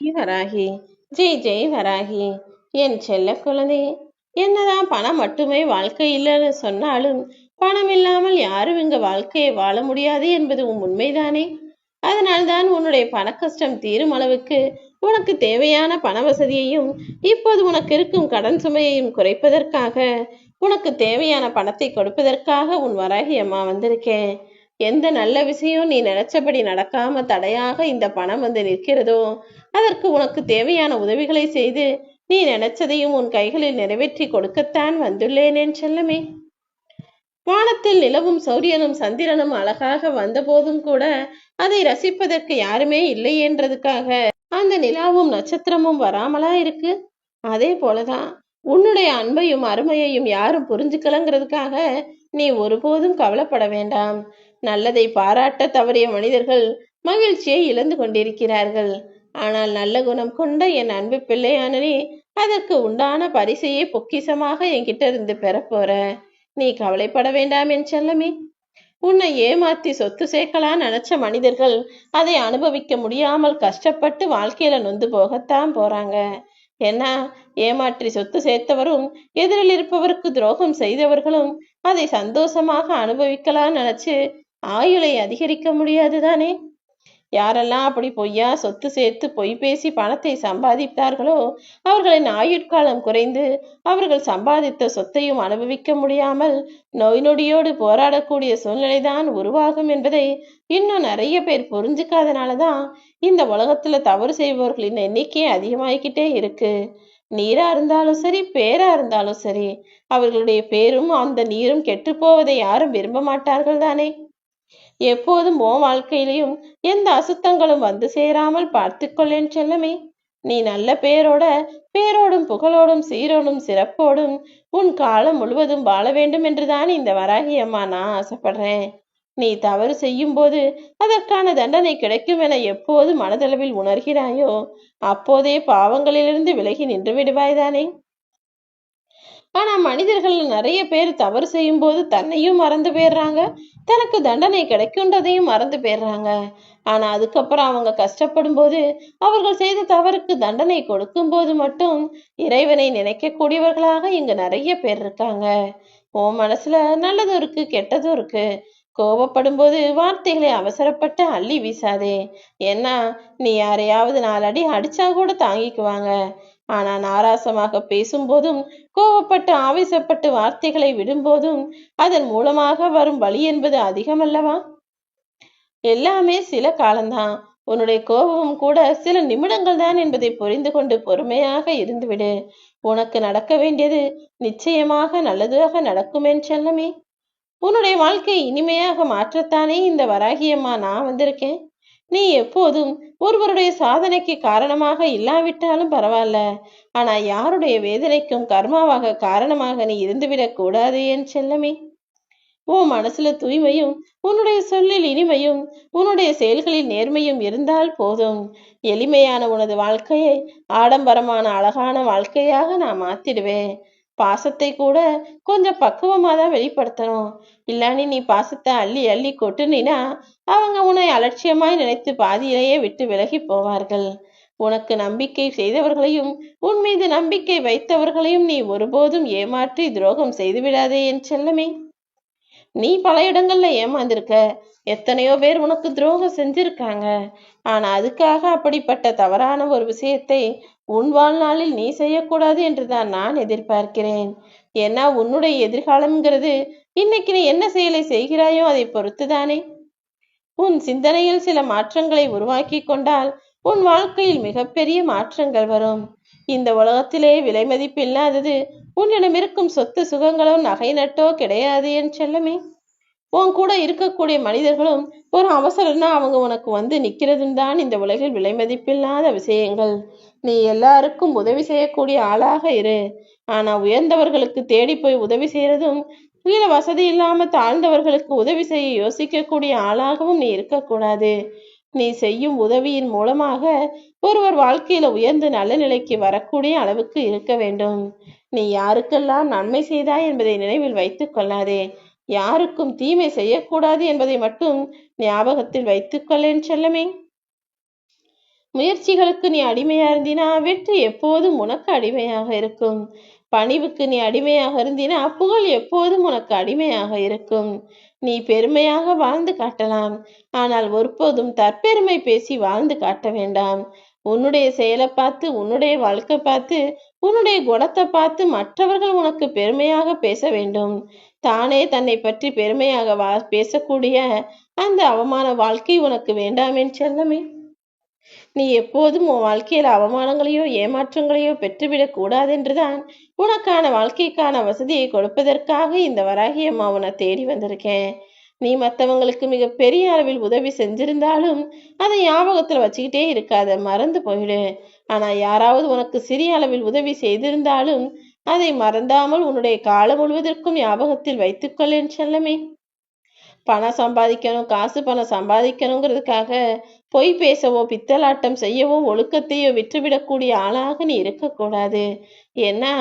வராகி ஜெய் ஜெய் வராகி. என் செல்ல குழந்தை என்னதான் பணம் மட்டுமே வாழ்க்கை இல்லைன்னு சொன்னாலும் பணம் இல்லாமல் யாரும் இங்க வாழ்க்கையை வாழ முடியாது என்பது உன் உண்மைதானே? அதனால்தான் உன்னுடைய பண கஷ்டம் தீரும் அளவுக்கு உனக்கு தேவையான பண வசதியையும் இப்போது உனக்கு இருக்கும் கடன் சுமையையும் குறைப்பதற்காக உனக்கு தேவையான பணத்தை கொடுப்பதற்காக உன் வராகி அம்மா வந்திருக்கேன். எந்த நல்ல விஷயம் நீ நினைச்சபடி நடக்காம தடையாக இந்த பணம் வந்து நிற்கிறதோ அதற்கு உனக்கு தேவையான உதவிகளை செய்து நீ நினைச்சதையும் உன் கைகளில் நிறைவேற்றி கொடுக்கத்தான் வந்துள்ளேன் என் செல்லமே. வானத்தில் நிலவும் சௌரியனும் சந்திரனும் அழகாக வந்த போதும் கூட அதை ரசிப்பதற்கு யாருமே இல்லை என்றதுக்காக அந்த நிலாவும் நட்சத்திரமும் வராமலா இருக்கு? அதே போலதான் உன்னுடைய அன்பையும் அருமையையும் யாரும் புரிஞ்சுக்கலங்கிறதுக்காக நீ ஒருபோதும் கவலைப்பட வேண்டாம். நல்லதை பாராட்ட தவறிய மனிதர்கள் மகிழ்ச்சியை இழந்து கொண்டிருக்கிறார்கள். ஆனால் நல்ல குணம் கொண்ட என் அன்பு பிள்ளையானனே அதற்கு உண்டான பரிசையே பொக்கிசமாக என்கிட்ட இருந்து பெறப்போற நீ கவலைப்பட வேண்டாம் என் செல்லமே. உன்னை ஏமாத்தி சொத்து சேர்க்கலாம் நினைச்ச மனிதர்கள் அதை அனுபவிக்க முடியாமல் கஷ்டப்பட்டு வாழ்க்கையில நொந்து போகத்தான் போறாங்க. ஏன்னா ஏமாற்றி சொத்து சேர்த்தவரும் எதிரில் இருப்பவருக்கு துரோகம் செய்தவர்களும் அதை சந்தோஷமாக அனுபவிக்கலாம் நினைச்சு ஆயுளை அதிகரிக்க முடியாது தானே யாரெல்லாம் அப்படி பொய்யா சொத்து சேர்த்து பொய் பேசி பணத்தை சம்பாதித்தார்களோ அவர்களின் ஆயுட்காலம் குறைந்து அவர்கள் சம்பாதித்த சொத்தையும் அனுபவிக்க முடியாமல் நோய் நொடியோடு போராடக்கூடிய சூழ்நிலைதான் உருவாகும் என்பதை இன்னும் நிறைய பேர் புரிஞ்சுக்காதனால தான் இந்த உலகத்துல தவறு செய்பவர்களின் எண்ணிக்கை அதிகமாகிக்கிட்டே இருக்கு. நீரா இருந்தாலும் சரி பேரா இருந்தாலும் சரி அவர்களுடைய பேரும் அந்த நீரும் கெட்டு போவதை யாரும் விரும்ப மாட்டார்கள் தானே? எப்போதும் ஓ வாழ்க்கையிலையும் எந்த அசுத்தங்களும் வந்து சேராமல் பார்த்துக்கொள்ளேன் செல்லமே. நீ நல்ல பேரோட பேரோடும் புகழோடும் சீரோடும் சிறப்போடும் உன் காலம் முழுவதும் வாழ வேண்டும் என்றுதான் இந்த வராகி அம்மா நான் ஆசைப்படுறேன். நீ தவறு செய்யும் போது அதற்கான தண்டனை கிடைக்கும் என எப்போது மனதளவில் உணர்கிறாயோ அப்போதே பாவங்களிலிருந்து விலகி நின்று விடுவாய்தானே ஆனா மனிதர்கள் நிறைய பேர் தவறு செய்யும் போது தன்னையும் மறந்து போயிடுறாங்க. தனக்கு தண்டனை கிடைக்குன்றதையும் மறந்து போயிடுறாங்க. ஆனா அதுக்கப்புறம் அவங்க கஷ்டப்படும் போது அவர்கள் செய்த தவறுக்கு தண்டனை கொடுக்கும் போது மட்டும் இறைவனை நினைக்கக்கூடியவர்களாக இங்க நிறைய பேர் இருக்காங்க. உன் மனசுல நல்லதும் இருக்கு கெட்டதும் இருக்கு. கோபப்படும் போது வார்த்தைகளை அவசரப்பட்டு அள்ளி வீசாதே. ஏன்னா நீ யாரையாவது நாலடி அடிச்சா கூட தாங்கிக்குவாங்க. ஆனால் நாராசமாக பேசும்போதும் கோபப்பட்டு ஆவேசப்பட்டு வார்த்தைகளை விடும்போதும் அதன் மூலமாக வரும் வழி என்பது அதிகமல்லவா? எல்லாமே சில காலம்தான். உன்னுடைய கோபமும் கூட சில நிமிடங்கள் தான் என்பதை புரிந்து கொண்டு பொறுமையாக இருந்துவிடு. உனக்கு நடக்க வேண்டியது நிச்சயமாக நல்லதாக நடக்கும் என் செல்லமே. உன்னுடைய வாழ்க்கை இனிமையாக மாற்றத்தானே இந்த வராகியம்மா நான் வந்திருக்கேன். நீ எப்போதும் ஒருவருடைய சாதனைக்கு காரணமாக இல்லாவிட்டாலும் பரவாயில்ல. ஆனா யாருடைய வேதனைக்கும் கர்மாவாக காரணமாக நீ இருந்துவிடக் கூடாது என் செல்லமே. உன் மனசுல தூய்மையும் உன்னுடைய சொல்லில் இனிமையும் உன்னுடைய செயல்களில் நேர்மையும் இருந்தால் போதும். எளிமையான உனது வாழ்க்கையை ஆடம்பரமான அழகான வாழ்க்கையாக நான் மாத்திடுவேன். பாசத்தை கூட கொஞ்சம் பக்குவமாக தான் வெளிப்படுத்தணும். இல்லானி நீ பாசத்தை அள்ளி அள்ளி கொட்டுனா அவங்க உன்னை அலட்சியமாய் நினைத்து பாதியிலேயே விட்டு விலகி போவார்கள். உனக்கு நம்பிக்கை செய்தவர்களையும் உன் மீது நம்பிக்கை வைத்தவர்களையும் நீ ஒருபோதும் ஏமாற்றி துரோகம் செய்துவிடாதே என் செல்லமே. நீ பல இடங்கள்ல ஏமாந்திருக்க. எத்தனையோ பேர் உனக்கு துரோகம் செஞ்சிருக்காங்க. ஆனா அதுக்காக அப்படிப்பட்ட தவறான ஒரு விஷயத்தை உன் வாழ்நாளில் நீ செய்யக்கூடாது என்றுதான் நான் எதிர்பார்க்கிறேன். ஏன்னா உன்னுடைய எதிர்காலம்ங்கிறது இன்னைக்கு நீ என்ன செயலை செய்கிறாயோ அதை பொறுத்துதானே. உன் சிந்தனையில் சில மாற்றங்களை உருவாக்கி கொண்டால் உன் வாழ்க்கையில் மிகப்பெரிய மாற்றங்கள் வரும். இந்த உலகத்திலே விலை மதிப்பில்லாதது உன்னிடம் இருக்கும் சொத்து சுகங்களோ நகை நட்டோ கிடையாது என் செல்லமே. உன் கூட இருக்கக்கூடிய மனிதர்களும் ஒரு அவசரம்னா அவங்க உனக்கு வந்து நிக்கிறதும் தான் இந்த உலகில் விலை மதிப்பில்லாத விஷயங்கள். நீ எல்லாருக்கும் உதவி செய்யக்கூடிய ஆளாக இரு. ஆனா உயர்ந்தவர்களுக்கு தேடி போய் உதவி செய்யறதும் கீழே வசதி இல்லாமல் தாழ்ந்தவர்களுக்கு உதவி செய்ய யோசிக்கக்கூடிய ஆளாகவும் நீ இருக்கக்கூடாது. நீ செய்யும் உதவியின் மூலமாக ஒருவர் வாழ்க்கையில உயர்ந்து நல்ல நிலைக்கு வரக்கூடிய அளவுக்கு இருக்க வேண்டும். நீ யாருக்கெல்லாம் நன்மை செய்தாய் என்பதை நினைவில் வைத்துக் கொள்ளாதே. யாருக்கும் தீமை செய்யக்கூடாது என்பதை மட்டும் ஞாபகத்தில் வைத்துக்கொள்ளேன் செல்லமே. முயற்சிகளுக்கு நீ அடிமையா இருந்தினா வெற்றி எப்போதும் உனக்கு அடிமையாக இருக்கும். பணிவுக்கு நீ அடிமையாக இருந்தினா புகழ் எப்போதும் உனக்கு அடிமையாக இருக்கும். நீ பெருமையாக வாழ்ந்து காட்டலாம். ஆனால் ஒருபோதும் தற்பெருமை பேசி வாழ்ந்து காட்ட வேண்டாம். உன்னுடைய செயலை பார்த்து உன்னுடைய வாழ்க்கை பார்த்து உன்னுடைய குணத்தை பார்த்து மற்றவர்கள் உனக்கு பெருமையாக பேச வேண்டும். தானே தன்னை பற்றி பெருமையாக வா பேசக்கூடிய அந்த அவமான வாழ்க்கை உனக்கு வேண்டாமேன் செல்லமே. நீ எப்போதும் உன் வாழ்க்கையில் அவமானங்களையோ ஏமாற்றங்களையோ பெற்றுவிடக் கூடாதென்றுதான் உனக்கான வாழ்க்கைக்கான வசதியை கொடுப்பதற்காக இந்த வராகி அம்மா உன்னை தேடி வந்திருக்கேன். நீ மற்றவங்களுக்கு மிக பெரிய அளவில் உதவி செஞ்சிருந்தாலும் அதை ஞாபகத்துல வச்சுக்கிட்டே இருக்காத மறந்து போயிடு. ஆனா யாராவது உனக்கு சிறிய அளவில் உதவி செய்திருந்தாலும் அதை மறந்தாமல் உன்னுடைய காலம் முழுவதற்கும் ஞாபகத்தில் வைத்துக்கொள் என் செல்லமே. பணம் சம்பாதிக்கணும் காசு பணம் சம்பாதிக்கணுங்கிறதுக்காக பொய் பேசவோ பித்தலாட்டம் செய்யவோ ஒழுக்கத்தையோ விற்றுவிடக்கூடிய ஆளாக நீ இருக்கக்கூடாது. ஏன்னா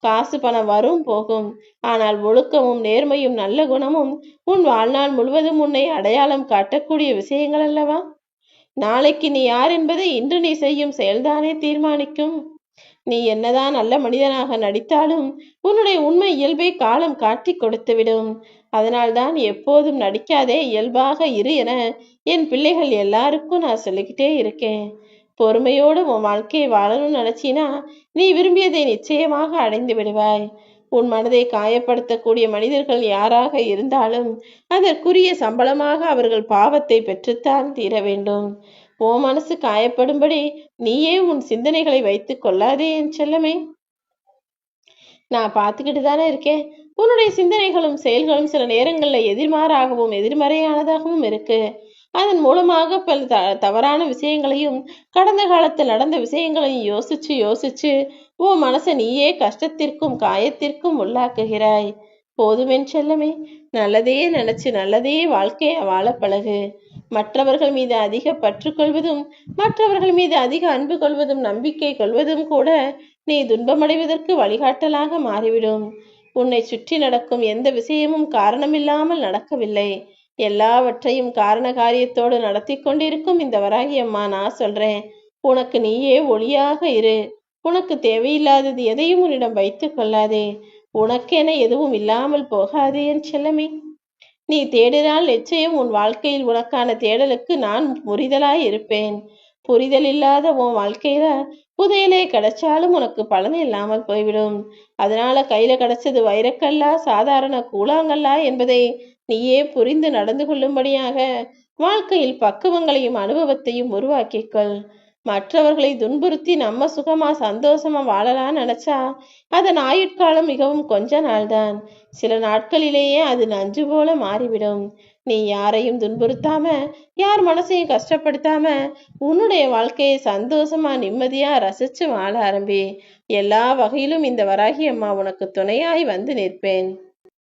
காசு பணம் வரும் போகும். ஆனால் ஒழுக்கமும் நேர்மையும் நல்ல குணமும் உன் வாழ்நாள் முழுவதும் உன்னை அடையாளம் காட்டக்கூடிய விஷயங்கள் அல்லவா? நாளைக்கு நீ யார் என்பதை இன்று நீ செய்யும் செயல்தானே தீர்மானிக்கும். நீ என்னதான் நல்ல மனிதனாக நடித்தாலும் உன்னுடைய உண்மை இயல்பை காலம் காட்டி கொடுத்துவிடும். அதனால்தான் எப்போதும் நடிக்காதே இயல்பாக இரு என என் பிள்ளைகள் எல்லாருக்கும் நான் சொல்லிக்கிட்டே இருக்கேன். பொறுமையோடு உன் வாழ்க்கையை வாழணும்னு நினைச்சினா நீ விரும்பியதை நிச்சயமாக அடைந்து விடுவாய். உன் மனதை காயப்படுத்தக்கூடிய மனிதர்கள் யாராக இருந்தாலும் அதற்குரிய சம்பளமாக அவர்கள் பாவத்தை பெற்றுத்தான் தீர வேண்டும். உன் மனசு காயப்படும்படி நீயே உன் சிந்தனைகளை வைத்துக் கொள்ளாதே என் செல்லமே. நான் பார்த்துக்கிட்டு தானே இருக்கேன். உன்னுடைய சிந்தனைகளும் செயல்களும் சில நேரங்களில் எதிர்மாறாகவும் எதிர்மறையானதாகவும் இருக்கு. அதன் மூலமாக பல த தவறான விஷயங்களையும் கடந்த காலத்தில் நடந்த விஷயங்களையும் யோசிச்சு யோசிச்சு உன் மனசை நீயே கஷ்டத்திற்கும் காயத்திற்கும் உள்ளாக்குகிறாய். போதுமென் செல்லமே. நல்லதே நினைச்சு நல்லதே வாழ்க்கையை வாழ பழகு. மற்றவர்கள் மீது அதிக பற்று கொள்வதும் மற்றவர்கள் மீது அதிக அன்பு கொள்வதும் நம்பிக்கை கொள்வதும் கூட நீ துன்பமடைவதற்கு வழிகாட்டலாக மாறிவிடும். உன்னை சுற்றி நடக்கும் எந்த விஷயமும் காரணமில்லாமல் நடக்கவில்லை. எல்லாவற்றையும் காரண காரியத்தோடு நடத்தி கொண்டிருக்கும் இந்த வராகி அம்மா நான் சொல்றேன். உனக்கு நீயே ஒளியாக இரு. உனக்கு தேவையில்லாதது எதையும் உன்னிடம் வைத்துக் கொள்ளாதே. உனக்கென எதுவும் இல்லாமல் போகாதே என் செல்லமே. நீ தேடினால் நிச்சயம் உன் வாழ்க்கையில் உனக்கான தேடலுக்கு நான் இருப்பேன் புரிதல் இல்லாத உன் வாழ்க்கையில புதையலே கிடைச்சாலும் உனக்கு பலன் இல்லாமல் போய்விடும். அதனால கையில கிடைச்சது வைரக்கல்லா சாதாரண கூழாங்கல்லா என்பதை நீயே புரிந்து நடந்து கொள்ளும்படியாக வாழ்க்கையில் பக்குவங்களையும் அனுபவத்தையும் உருவாக்கிக்கொள் மற்றவர்களை துன்புறுத்தி நம்ம சுகமா சந்தோஷமா வாழலாம்னு நினைச்சா அதன் ஆயுட்காலம் மிகவும் கொஞ்ச நாள்தான். சில நாட்களிலேயே அது நஞ்சு போல மாறிவிடும். நீ யாரையும் துன்புறுத்தாம யார் மனசையும் கஷ்டப்படுத்தாம உன்னுடைய வாழ்க்கையை சந்தோஷமா நிம்மதியா ரசிச்சு வாழ ஆரம்பி. எல்லா வகையிலும் இந்த வராகி அம்மா உனக்கு துணையாய் வந்து நிற்பேன்.